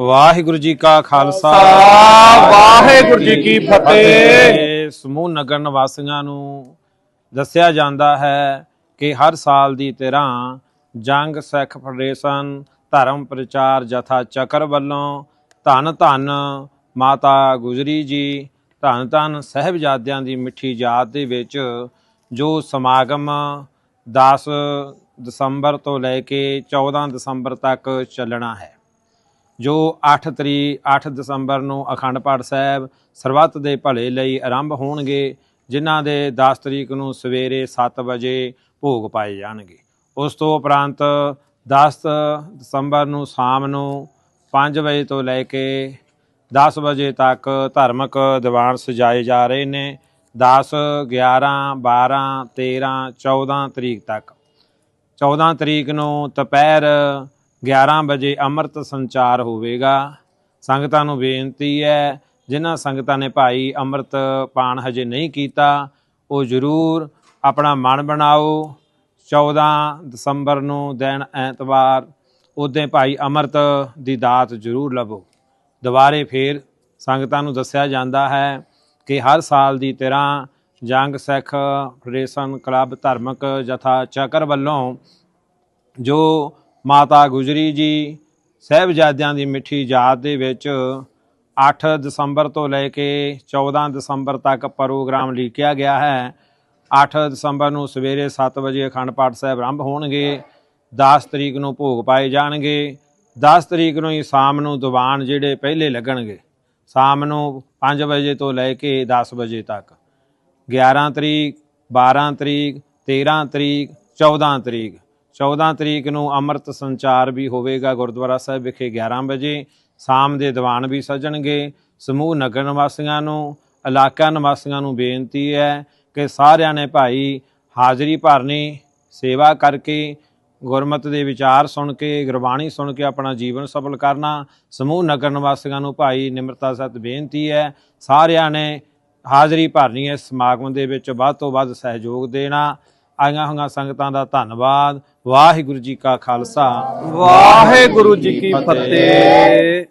ਵਾਹਿਗੁਰੂ ਜੀ ਕਾ ਖਾਲਸਾ। ਵਾਹਿਗੁਰੂ ਜੀ ਕੀ ਫਤਿਹ। ਸਮੂਹ ਨਗਰ ਨਿਵਾਸੀਆਂ ਨੂੰ ਦੱਸਿਆ ਜਾਂਦਾ ਹੈ ਕਿ ਹਰ ਸਾਲ ਦੀ ਤਰ੍ਹਾਂ ਜੰਗ ਸਿੱਖ ਫੈਡਰੇਸ਼ਨ ਧਰਮ ਪ੍ਰਚਾਰ ਜਥਾ ਚੱਕਰ ਵੱਲੋਂ ਧੰਨ ਧੰਨ ਮਾਤਾ ਗੁਜਰੀ ਜੀ ਧੰਨ ਧੰਨ ਸਹਿਬਜ਼ਾਦਿਆਂ ਦੀ ਮਿੱਠੀ ਯਾਦ ਦੇ ਵਿੱਚ ਜੋ ਸਮਾਗਮ 10 ਦਸੰਬਰ ਤੋਂ ਲੈ ਕੇ 14 ਦਸੰਬਰ ਤੱਕ ਚੱਲਣਾ ਹੈ। ਜੋ 8 ਤਰੀਕ 8 ਦਸੰਬਰ ਨੂੰ ਅਖੰਡ ਪਾਠ ਸਾਹਿਬ ਸਰਬੱਤ ਦੇ ਭਲੇ ਲਈ ਆਰੰਭ ਹੋਣਗੇ, ਜਿਨ੍ਹਾਂ ਦੇ 10 ਤਰੀਕ ਨੂੰ ਸਵੇਰੇ 7 ਵਜੇ ਭੋਗ ਪਾਏ ਜਾਣਗੇ। ਉਸ ਤੋਂ ਉਪਰੰਤ 10 ਦਸੰਬਰ ਨੂੰ ਸ਼ਾਮ ਨੂੰ 5 ਵਜੇ ਤੋਂ ਲੈ ਕੇ 10 ਵਜੇ ਤੱਕ ਧਾਰਮਿਕ ਦੀਵਾਨ ਸਜਾਏ ਜਾ ਰਹੇ ਨੇ 10 11 12 13 14 ਤਰੀਕ ਤੱਕ। 14 ਤਰੀਕ ਨੂੰ ਦੁਪਹਿਰ 11 ਵਜੇ ਅੰਮ੍ਰਿਤ ਸੰਚਾਰ ਹੋਵੇਗਾ। ਸੰਗਤਾਂ ਨੂੰ ਬੇਨਤੀ ਹੈ, ਜਿਨ੍ਹਾਂ ਸੰਗਤਾਂ ਨੇ ਭਾਈ ਅੰਮ੍ਰਿਤ ਪਾਣ ਹਜੇ ਨਹੀਂ ਕੀਤਾ, ਉਹ ਜ਼ਰੂਰ ਆਪਣਾ ਮਨ ਬਣਾਓ। 14 ਦਸੰਬਰ ਨੂੰ ਦਿਨ ਐਤਵਾਰ ਉਦੋਂ ਭਾਈ ਅੰਮ੍ਰਿਤ ਦੀ ਦਾਤ ਜ਼ਰੂਰ ਲਵੋ ਦੁਬਾਰੇ ਫੇਰ ਸੰਗਤਾਂ ਨੂੰ ਦੱਸਿਆ ਜਾਂਦਾ ਹੈ ਕਿ ਹਰ ਸਾਲ ਦੀ ਤਰ੍ਹਾਂ ਜੰਗ ਸਿੱਖ ਫੈਡਰੇਸ਼ਨ ਕਲੱਬ ਧਾਰਮਿਕ ਜਥਾ ਚੱਕਰ ਵੱਲੋਂ ਜੋ ਮਾਤਾ ਗੁਜਰੀ ਜੀ, ਸਹਿਬਜ਼ਾਦਿਆਂ ਦੀ ਮਿੱਠੀ ਯਾਦ ਦੇ ਵਿੱਚ 8 ਦਸੰਬਰ ਤੋਂ ਲੈ ਕੇ 14 ਦਸੰਬਰ ਤੱਕ ਪ੍ਰੋਗਰਾਮ ਲਿਖਿਆ ਗਿਆ ਹੈ। 8 ਦਸੰਬਰ ਨੂੰ ਸਵੇਰੇ 7 ਵਜੇ ਅਖੰਡ ਪਾਠ ਸਾਹਿਬ ਆਰੰਭ ਹੋਣਗੇ। 10 ਤਰੀਕ ਨੂੰ ਭੋਗ ਪਾਏ ਜਾਣਗੇ। 10 ਤਰੀਕ ਨੂੰ ਹੀ ਸ਼ਾਮ ਨੂੰ ਦੀਵਾਨ ਜਿਹੜੇ ਪਹਿਲੇ ਲੱਗਣਗੇ। ਸ਼ਾਮ ਨੂੰ 5 ਵਜੇ ਤੋਂ ਲੈ ਕੇ 10 ਵਜੇ ਤੱਕ। 11 ਤਰੀਕ 12 ਤਰੀਕ 13 ਤਰੀਕ 14 ਤਰੀਕ। 14 ਤਰੀਕ ਨੂੰ ਅੰਮ੍ਰਿਤ ਸੰਚਾਰ ਵੀ ਹੋਵੇਗਾ ਗੁਰਦੁਆਰਾ ਸਾਹਿਬ ਵਿਖੇ 11 ਵਜੇ। ਸ਼ਾਮ ਦੇ ਦੀਵਾਨ ਵੀ ਸਜਣਗੇ। ਸਮੂਹ ਨਗਰ ਨਿਵਾਸੀਆਂ ਨੂੰ, ਇਲਾਕਾ ਨਿਵਾਸੀਆਂ ਨੂੰ ਬੇਨਤੀ ਹੈ ਕਿ ਸਾਰਿਆਂ ਨੇ ਭਾਈ ਹਾਜ਼ਰੀ ਭਰਨੀ, ਸੇਵਾ ਕਰਕੇ ਗੁਰਮਤ ਦੇ ਵਿਚਾਰ ਸੁਣ ਕੇ, ਗੁਰਬਾਣੀ ਸੁਣ ਕੇ ਆਪਣਾ ਜੀਵਨ ਸਫਲ ਕਰਨਾ। ਸਮੂਹ ਨਗਰ ਨਿਵਾਸੀਆਂ ਨੂੰ ਭਾਈ ਨਿਮਰਤਾ ਸਤ ਬੇਨਤੀ ਹੈ, ਸਾਰਿਆਂ ਨੇ ਹਾਜ਼ਰੀ ਭਰਨੀ ਹੈ ਇਸ ਸਮਾਗਮ ਦੇ ਵਿੱਚ ਵੱਧ ਤੋਂ ਵੱਧ ਸਹਿਯੋਗ ਦੇਣਾ। ਆਈਆਂ ਹੋਈਆਂ ਸੰਗਤਾਂ ਦਾ ਧੰਨਵਾਦ। ਵਾਹਿਗੁਰੂ ਜੀ ਕਾ ਖਾਲਸਾ। ਵਾਹਿਗੁਰੂ ਜੀ ਕੀ ਫਤਿਹ।